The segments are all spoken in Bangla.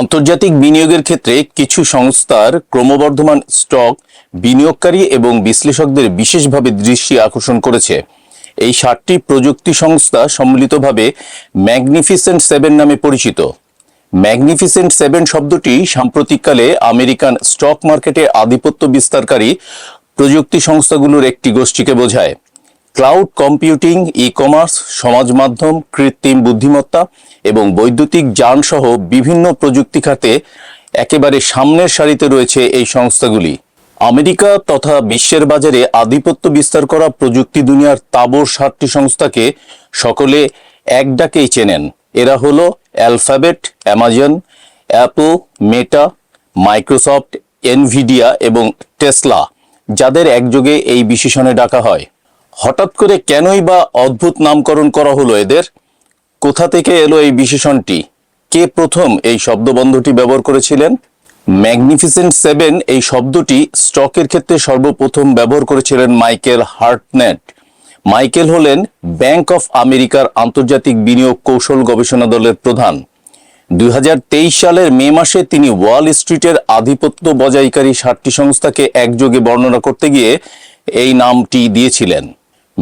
আন্তর্জাতিক বিনিয়োগের ক্ষেত্রে কিছু সংস্থার ক্রমবর্ধমান স্টক বিনিয়োগকারী এবং বিশ্লেষকদের বিশেষভাবে দৃষ্টি আকর্ষণ করেছে। এই সাতটি প্রযুক্তি সংস্থা সম্মিলিতভাবে ম্যাগনিফিসেন্ট সেভেন নামে পরিচিত। ম্যাগনিফিসেন্ট সেভেন শব্দটি সাম্প্রতিককালে আমেরিকান স্টক মার্কেটে আধিপত্য বিস্তারকারী প্রযুক্তি সংস্থাগুলোর একটি গোষ্ঠীকে বোঝায়। ক্লাউড কম্পিউটিং ই কমার্স সমাজ মাধ্যম কৃত্রিম বুদ্ধিমত্তা এবং বৈদ্যুতিক যান সহ বিভিন্ন প্রযুক্তি খাতে একেবারে সামনের সারিতে রয়েছে এই সংস্থাগুলি। আমেরিকা তথা বিশ্বের বাজারে আধিপত্য বিস্তার করা প্রযুক্তি দুনিয়ার তাবর সাতটি সংস্থাকে সকলে এক ডাকেই চেনেন। এরা হলো Alphabet, Amazon, Apple, Meta, Microsoft, Nvidia এবং টেসলা, যাদের একযোগে এই বিশেষণে ডাকা হয়। হঠাৎ করে কেনই বা অদ্ভুত নামকরণ করা হলো এদের? কোথা থেকে এলো এই বিশেষণটি? কে প্রথম এই শব্দবন্ধটি ব্যবহার করেছিলেন? ম্যাগনিফিসেন্ট সেভেন এই শব্দটি স্টকের ক্ষেত্রে সর্বপ্রথম ব্যবহার করেছিলেন মাইকেল হার্টনেট। মাইকেল হলেন ব্যাংক অফ আমেরিকার আন্তর্জাতিক বিনিয়োগ কৌশল গবেষণা দলের প্রধান। দুই হাজার তেইশ সালের মে মাসে তিনি ওয়াল স্ট্রিটের আধিপত্য বজায়কারী সাতটি সংস্থাকে একযোগে বর্ণনা করতে গিয়ে এই নামটি দিয়েছিলেন।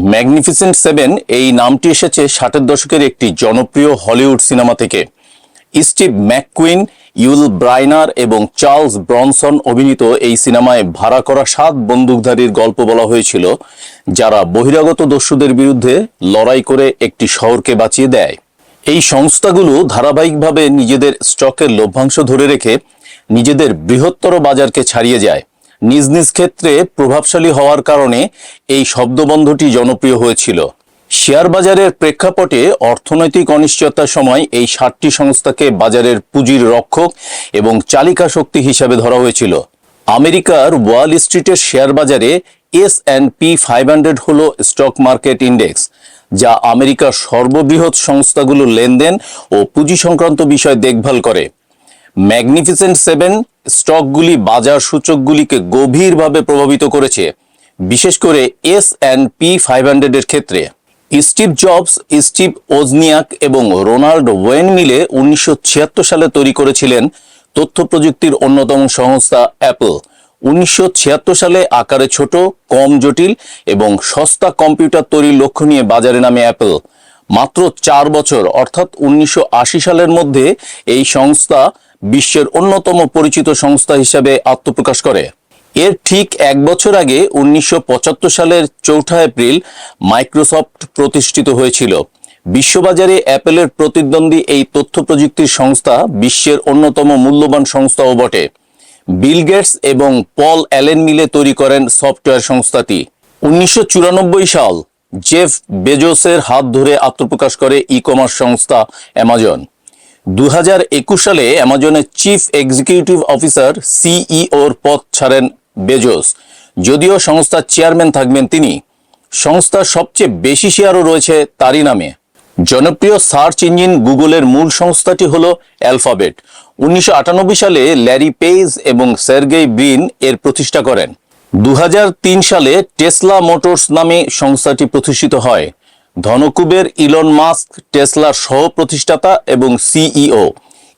ম্যাগনিফিসেন্ট সেভেন এই নামটি এসেছে ষাটের দশকের একটি জনপ্রিয় হলিউড সিনেমা থেকে। স্টিভ ম্যাককুইন, ইউল ব্রাইনার এবং চার্লস ব্রনসন অভিনীত এই সিনেমায় ভাড়া করা সাত বন্দুকধারীর গল্প বলা হয়েছিল, যারা বহিরাগত দস্যুদের বিরুদ্ধে লড়াই করে একটি শহরকে বাঁচিয়ে দেয়। এই সংস্থাগুলো ধারাবাহিকভাবে নিজেদের স্টকের লভ্যাংশ ধরে রেখে নিজেদের বৃহত্তর বাজারকে ছাড়িয়ে যায়। নিজ নিজ ক্ষেত্রে প্রভাবশালী হওয়ার কারণে এই শব্দবন্ধটি জনপ্রিয় হয়েছিল। শেয়ার বাজারের প্রেক্ষাপটে অর্থনৈতিক অনিশ্চয়তার সময় এই সাতটি সংস্থাকে বাজারের পুঁজির রক্ষক এবং চালিকা শক্তি হিসাবে ধরা হয়েছিল। আমেরিকার ওয়াল স্ট্রিটের শেয়ার বাজারে S and P five hundred হল স্টক মার্কেট ইন্ডেক্স, যা আমেরিকার সর্ববৃহৎ সংস্থাগুলো লেনদেন ও পুঁজি সংক্রান্ত বিষয় দেখভাল করে। ম্যাগনিফিসেন্ট সেভেন স্টকগুলি বাজার সূচকগুলিকে গভীরভাবে প্রভাবিত করেছে, বিশেষ করে এস অ্যান্ড পি ফাইভ হান্ড্রেডের ক্ষেত্রে। স্টিভ জবস, স্টিভ ওজনিয়াক এবং রোনাল্ড ওয়েন মিলে উনিশশো ছিয়াত্তর সালে তৈরি করেছিলেন তথ্য প্রযুক্তির অন্যতম সংস্থা অ্যাপল। উনিশশো ছিয়াত্তর সালে আকারে ছোট, কম জটিল এবং সস্তা কম্পিউটার তৈরির লক্ষ্য নিয়ে বাজারে নামে অ্যাপল। মাত্র চার বছর, অর্থাৎ উনিশশো আশি সালের মধ্যে এই সংস্থা বিশ্বের অন্যতম পরিচিত সংস্থা হিসাবে আত্মপ্রকাশ করে। এর ঠিক এক বছর আগে উনিশশো পঁচাত্তর সালের চৌঠা এপ্রিল মাইক্রোসফট প্রতিষ্ঠিত হয়েছিল। বিশ্ববাজারে অ্যাপেলের প্রতিদ্বন্দ্বী এই তথ্য প্রযুক্তির সংস্থা বিশ্বের অন্যতম মূল্যবান সংস্থাও বটে। বিল গেটস এবং পল অ্যালেন মিলে তৈরি করেন সফটওয়্যার সংস্থাটি। উনিশশো চুরানব্বই সাল জেফ বেজোসের হাত ধরে আত্মপ্রকাশ করে ই কমার্স সংস্থা অ্যামাজন। দু হাজার একুশ সালে অ্যামাজনের চিফ এক্সিকিউটিভ অফিসার সিইওর পদ ছাড়েন বেজোস। যদিও সংস্থার চেয়ারম্যান থাকবেন তিনি। সংস্থার সবচেয়ে বেশি শেয়ারও রয়েছে তারই নামে। জনপ্রিয় সার্চ ইঞ্জিন গুগলের মূল সংস্থাটি হল অ্যালফাবেট। উনিশশো আটানব্বই সালে ল্যারি পেজ এবং সের্গেই ব্রিন এর প্রতিষ্ঠা করেন। দু হাজার তিন সালে টেসলা মোটরস নামে সংস্থাটি প্রতিষ্ঠিত হয়। ধনকুবের ইলন মাস্ক টেসলার সহ প্রতিষ্ঠাতা এবং সিইও।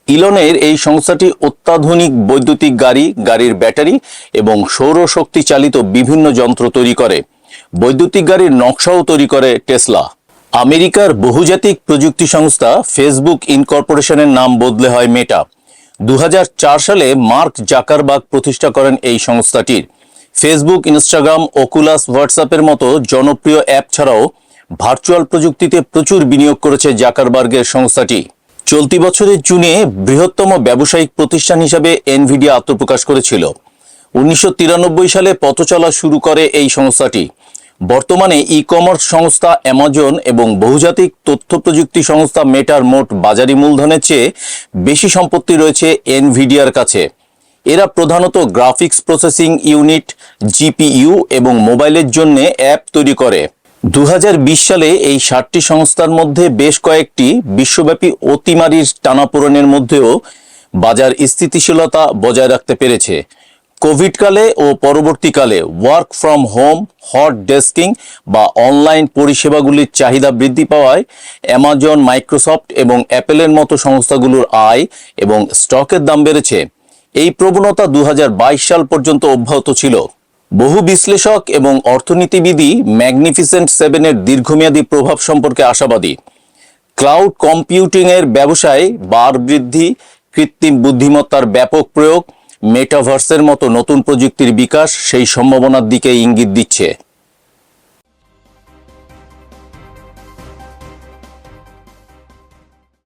ইলনের এই সংস্থাটি অত্যাধুনিক বৈদ্যুতিক গাড়ি, গাড়ির ব্যাটারি এবং সৌরশক্তি চালিত বিভিন্ন যন্ত্র তৈরি করে। বৈদ্যুতিক গাড়ির নকশাও তৈরি করে টেসলা। আমেরিকার বহুজাতিক প্রযুক্তি সংস্থা ফেসবুক ইনকর্পোরেশনের নাম বদলে হয় মেটা। দু হাজার চার সালে মার্ক জাকারবাগ প্রতিষ্ঠা করেন এই সংস্থাটির। ফেসবুক ইনস্টাগ্রাম ওকুলাস হোয়াটসঅ্যাপের মতো জনপ্রিয় অ্যাপ ছাড়াও ভার্চুয়াল প্রযুক্তিতে প্রচুর বিনিয়োগ করেছে জাকারবার্গের সংস্থাটি। চলতি বছরের জুনে বৃহত্তম ব্যবসায়িক প্রতিষ্ঠান হিসাবে এনভিডিয়া আত্মপ্রকাশ করেছিল। উনিশশো তিরানব্বই সালে পথ চলা শুরু করে এই সংস্থাটি। বর্তমানে ই কমার্স সংস্থা অ্যামাজন এবং বহুজাতিক তথ্য প্রযুক্তি সংস্থা মেটার মোট বাজারি মূলধনের চেয়ে বেশি সম্পত্তি রয়েছে এনভিডিয়ার কাছে। এরা প্রধানত গ্রাফিক্স প্রসেসিং ইউনিট, জিপিইউ এবং মোবাইলের জন্য অ্যাপ তৈরি করে। দু হাজার বিশ সালে এই ষাটটি সংস্থার মধ্যে বেশ কয়েকটি বিশ্বব্যাপী অতিমারির টানাপোড়েনের মধ্যেও বাজার স্থিতিশীলতা বজায় রাখতে পেরেছে। কোভিডকালে ও পরবর্তীকালে work from home hot desking বা অনলাইন পরিষেবাগুলির চাহিদা বৃদ্ধি পাওয়ায় অ্যামাজন মাইক্রোসফট এবং অ্যাপেলের মতো সংস্থাগুলোর আয় এবং স্টকের দাম বেড়েছে। এই প্রবণতা দু হাজার বাইশ সাল পর্যন্ত অব্যাহত ছিল। বহু বিশ্লেষক এবং অর্থনীতিবিদই ম্যাগনিফিসেন্ট সেভেনের দীর্ঘমেয়াদী প্রভাব সম্পর্কে আশাবাদী। ক্লাউড কম্পিউটিং এর ব্যবসায় বার বৃদ্ধি, কৃত্রিম বুদ্ধিমত্তার ব্যাপক প্রয়োগ, মেটাভার্সের মতো নতুন প্রযুক্তির বিকাশ সেই সম্ভাবনার দিকে ইঙ্গিত দিচ্ছে।